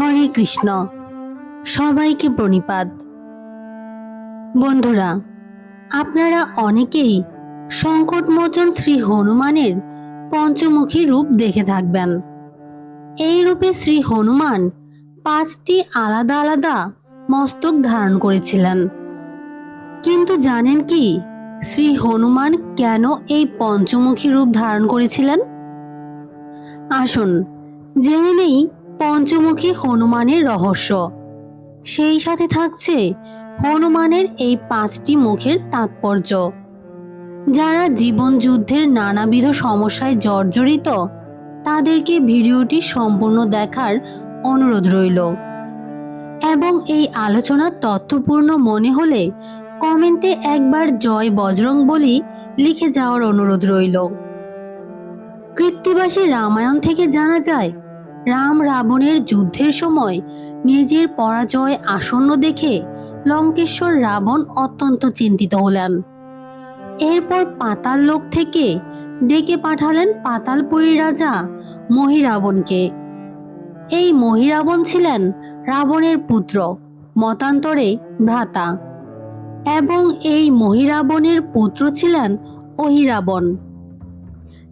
হরে কৃষ্ণ। সবাইকে প্রণিপাত। বন্ধুরা, আপনারা অনেকেই সংকটমোচন শ্রী হনুমানের পঞ্চমুখী রূপ দেখে থাকবেন। এই রূপে শ্রী হনুমান পাঁচটি আলাদা আলাদা মস্তক ধারণ করেছিলেন। কিন্তু জানেন কি, শ্রী হনুমান কেন এই পঞ্চমুখী রূপ ধারণ করেছিলেন? আসুন, জেনে নেই পঞ্চমুখী হনুমানের রহস্য। সেই সাথে থাকছে হনুমানের এই পাঁচটি মুখের তাৎপর্য। যারা জীবন যুদ্ধের নানাবিধ সমস্যায় জর্জরিত, তাদেরকে ভিডিওটি সম্পূর্ণ দেখার অনুরোধ রইল। এবং এই আলোচনা তথ্যপূর্ণ মনে হলে কমেন্টে একবার জয় বজরং বলি লিখে যাওয়ার অনুরোধ রইল। কৃত্তিবাসী রামায়ণ থেকে জানা যায় রাম রাবণের যুদ্ধের সময় নিজের পরাজয় আসন্ন দেখে লঙ্কেশ্বর রাবণ অত্যন্ত চিন্তিত হলেন। এরপর পাতাল লোক থেকে ডেকে পাঠালেন পাতালপুরী রাজা মহিরাবণকে। এই মহিরাবণ ছিলেন রাবণের পুত্র, মতান্তরে ভ্রাতা। এবং এই মহিরাবণের পুত্র ছিলেন অহিরাবণ।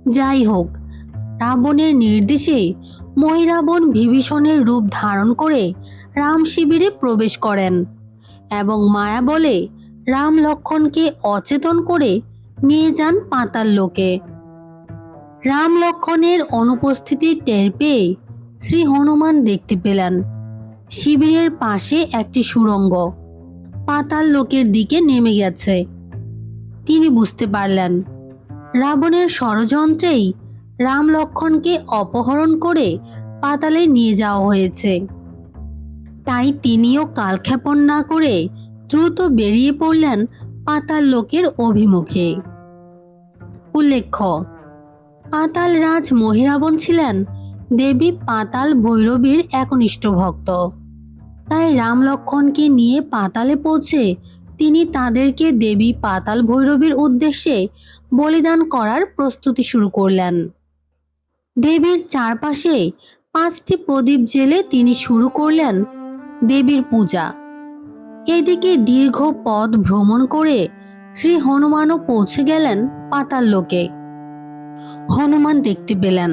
যাই হোক, রাবণের নির্দেশে মহিরাবণ বিভীষণের রূপ ধারণ করে রাম শিবিরে প্রবেশ করেন এবং মায়া বলে রাম লক্ষণকে অচেতন করে নিয়ে যান পাতাল লোকে। রাম লক্ষণের অনুপস্থিতি টের পেয়ে শ্রী হনুমান দেখতে পেলেন। শিবিরের পাশে একটি সুড়ঙ্গ পাতাল লোকের দিকে নেমে গেছে। তিনি বুঝতে পারলেন, রাবণের ষড়যন্ত্রেই রাম লক্ষণকে অপহরণ করে পাতালে নিয়ে যাওয়া হয়েছে। তাই তিনিও কালক্ষেপণ না করে দ্রুত বেরিয়ে পড়লেন পাতাল লোকের অভিমুখে। উল্লেখ্য, পাতাল রাজ মহিরাবণ ছিলেন দেবী পাতাল ভৈরবীর একনিষ্ঠ ভক্ত। তাই রাম লক্ষণকে নিয়ে পাতালে পৌঁছে তিনি তাদেরকে দেবী পাতাল ভৈরবীর উদ্দেশ্যে বলিদান করার প্রস্তুতি শুরু করলেন। দেবীর চারপাশে পাঁচটি প্রদীপ জেলে তিনি শুরু করলেন দেবীর পূজা। এদিকে দীর্ঘ পথ ভ্রমণ করে শ্রী হনুমানও পৌঁছে গেলেন পাতাল লোকে। হনুমান দেখতে পেলেন,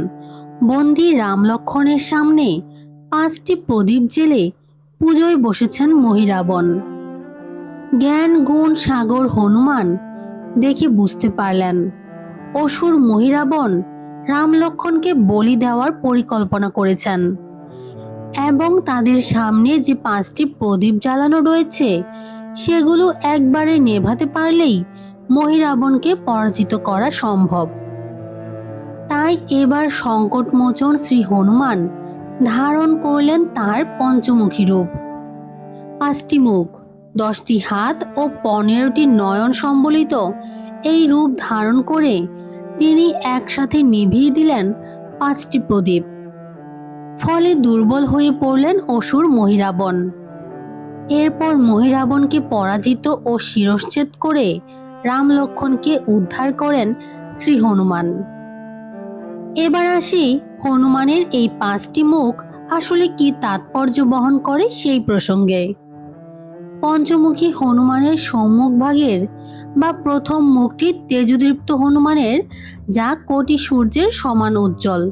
বন্দি রাম লক্ষণের সামনে পাঁচটি প্রদীপ জেলে পুজোয় বসেছেন মহিরাবণ জ্ঞান, গুণ, সাগর, হনুমান দেখে বুঝতে পারলেন, অসুর মহিরাবণ রাম লক্ষণকে বলি দেওয়ার পরিকল্পনা করেছেন। এবং তাদের সামনে যে পাঁচটি প্রদীপ জ্বালানো রয়েছে, সেগুলো একবারে নেভাতে পারলেই মহিরাবণকে পরাজিত করা সম্ভব। তাই এবার সংকটমোচন শ্রী হনুমান ধারণ করলেন তার পঞ্চমুখী রূপ। পাঁচটি মুখ, দশটি হাত ও পনেরোটি নয়ন সম্বলিত এই রূপ ধারণ করে তিনি একসাথে নিভিয়ে দিলেন পাঁচটি প্রদীপ। ফলে দুর্বল হয়ে পড়লেন অসুর মহিরাবণ এরপর মহিরাবণকে পরাজিত ও শিরশ্ছেদ করে রাম লক্ষণকে উদ্ধার করেন শ্রী হনুমান। এবার আসি হনুমানের এই পাঁচটি মুখ আসলে কি তাৎপর্য বহন করে সেই প্রসঙ্গে। পঞ্চমুখী হনুমানের সম্মুখ ভাগের বা প্রথম মুখটি তেজদীপ্ত হনুমানের, যা কোটি সূর্যের সমান উজ্জ্বল।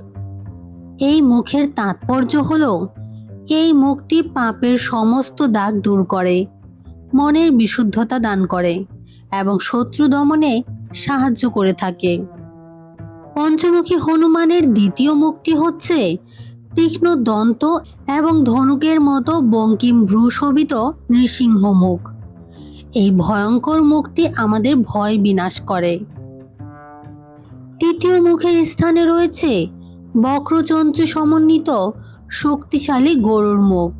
এই মুখের তাৎপর্য হল, এই মুখটি পাপের সমস্ত দাগ দূর করে, মনের বিশুদ্ধতা দান করে এবং শত্রু দমনে সাহায্য করে থাকে। পঞ্চমুখী হনুমানের দ্বিতীয় মুখটি হচ্ছে তীক্ষ্ণ দন্ত এবং ধনুকের মতো বঙ্কিম ভ্রু শোভিত নৃসিংহ মুখ। এই ভয়ঙ্কর মুখটি আমাদের ভয় বিনাশ করে। তৃতীয় মুখের স্থানে রয়েছে বক্রচঞ্চু সমন্বিত শক্তিশালী গরুর মুখ।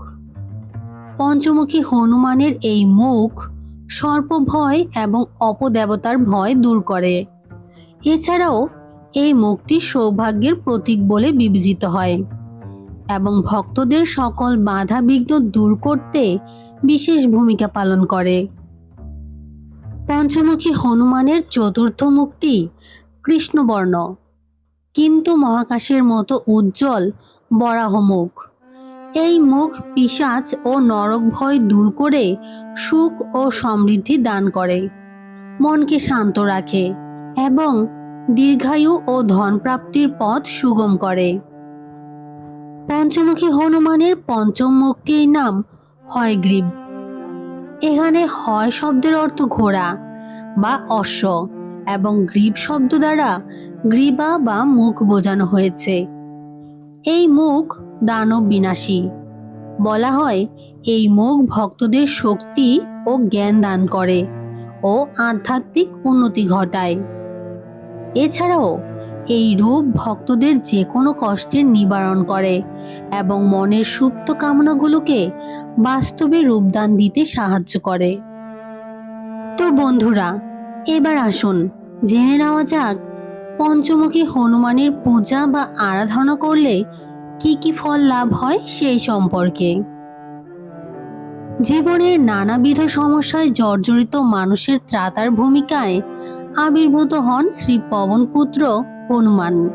পঞ্চমুখী হনুমানের এই মুখ সর্প ভয় এবং অপদেবতার ভয় দূর করে। এছাড়াও এই মুখটি সৌভাগ্যের প্রতীক বলে বিবেচিত হয় এবং ভক্তদের সকল বাধা বিঘ্ন দূর করতে বিশেষ ভূমিকা পালন করে। পঞ্চমুখী হনুমানের চতুর্থ মুখটি কৃষ্ণবর্ণ। কিন্তু মহাকাশের মতো উজ্জ্বল বরাহমুখ। এই মুখ পিশাচ ও নরক ভয় দূর করে সুখ ও সমৃদ্ধি দান করে। মনকে শান্ত রাখে এবং দীর্ঘায়ু ও ধন প্রাপ্তির পথ সুগম করে। পঞ্চমুখী হনুমানের পঞ্চম মুখটির নাম হয়গ্রীব এখানে হয় শব্দের অর্থ ঘোড়া বা অশ্ব এবং গ্রীব শব্দ দ্বারা গ্রীবা বা মুখ বোঝানো হয়েছে। এই মুখ দানব বিনাশী। বলা হয়, এই মুখ ভক্তদের শক্তি ও জ্ঞান দান করে ও আধ্যাত্মিক উন্নতি ঘটায়। এছাড়াও, এই রূপ ভক্তদের যে কোনো কষ্টের নিবারণ করে এবং মনের সুপ্ত কামনাগুলোকে বাস্তবে রূপদান দিতে সাহায্য করে। তো বন্ধুরা, এবার আসুন, জেনে নেওয়া যাক, পঞ্চমুখী হনুমানের পূজা বা আরাধনা করলে কি কি ফল লাভ হয় সেই সম্পর্কে। জীবনের নানাবিধ সমস্যায় জর্জরিত মানুষের ত্রাতার ভূমিকায় আবির্ভূত হন শ্রী পবনপুত্র হনুমান।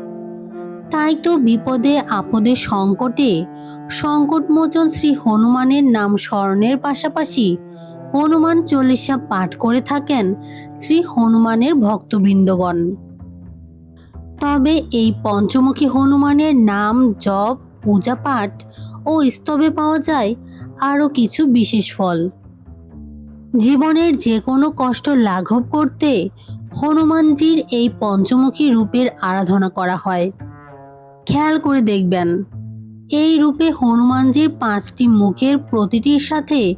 তাই তো বিপদে আপদে সংকটে সংকটমোচন শ্রী হনুমানের নাম স্মরণের পাশাপাশি হনুমান চল্লিশা পাঠ করে থাকেন শ্রী হনুমানের ভক্তবৃন্দগণ। তবে এই পঞ্চমুখী হনুমানের নাম জপ, পূজা পাঠ ও স্তবে পাওয়া যায় আরও কিছু বিশেষ ফল। জীবনের যে কোনো কষ্ট লাঘব করতে হনুমানজির এই পঞ্চমুখী রূপের আরাধনা করা হয়। খেয়াল করে দেখবেন। এই রূপে হনুমানজির পাঁচটি মুখের প্রতিটির সাথে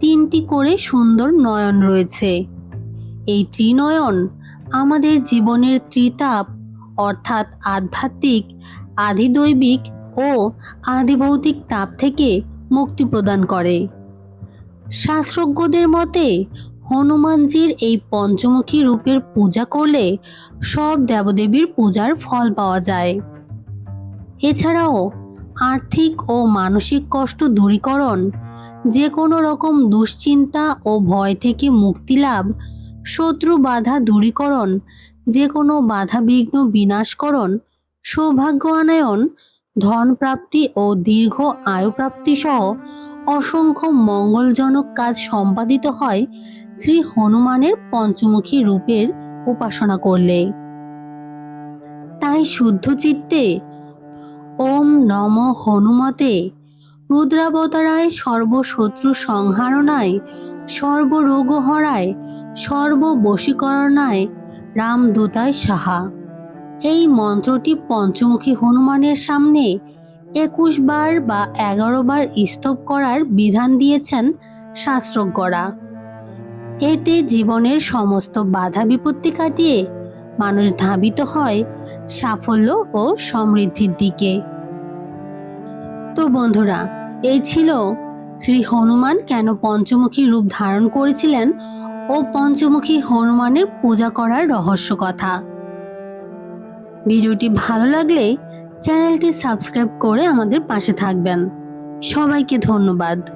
তিনটি করে সুন্দর নয়ন রয়েছে। এই ত্রিনয়ন আমাদের জীবনের ত্রিতাপ, অর্থাৎ আধ্যাত্মিক, আধিদৈবিক ও আধিভৌতিক তাপ থেকে মুক্তি প্রদান করে। শাস্ত্রজ্ঞদের মতে, হনুমানজির এই পঞ্চমুখী রূপের পূজা করলে সব দেবদেবীর পূজার ফল পাওয়া যায়। এছাড়াও আর্থিক ও মানসিক কষ্ট দূরীকরণ যে কোনো রকম দুশ্চিন্তা ও ভয় থেকে মুক্তি লাভ, শত্রু বাধা দূরীকরণ যে কোনো বাধা বিঘ্ন বিনাশকরণ, সৌভাগ্য আনায়ন, ধন প্রাপ্তি ও দীর্ঘ আয়ু প্রাপ্তি সহ অসংখ্য মঙ্গলজনক কাজ সম্পাদিত হয় শ্রী হনুমানের পঞ্চমুখী রূপের উপাসনা করলে। তাই শুদ্ধ চিত্তে ওম নম হনুমতে। রুদ্রাবতারায় সর্বশত্রু সংহারণায়, সর্বরোগহরায়, সর্ববশীকরণায় রামদূতায় সাহা। এই মন্ত্রটি পঞ্চমুখী হনুমানের সামনে একুশ বার বা এগারো বার স্তব করার বিধান দিয়েছেন শাস্ত্রজ্ঞরা। এতে জীবনের সমস্ত বাধা বিপত্তি কাটিয়ে মানুষ ধাবিত হয় সাফল্য ও সমৃদ্ধির দিকে। তো বন্ধুরা, এই ছিল শ্রী হনুমান কেন পঞ্চমুখী রূপ ধারণ করেছিলেন ও পঞ্চমুখী হনুমানের পূজা করার রহস্য কথা। ভিডিওটি ভালো লাগলে চ্যানেলটি সাবস্ক্রাইব করে আমাদের পাশে থাকবেন। সবাইকে ধন্যবাদ।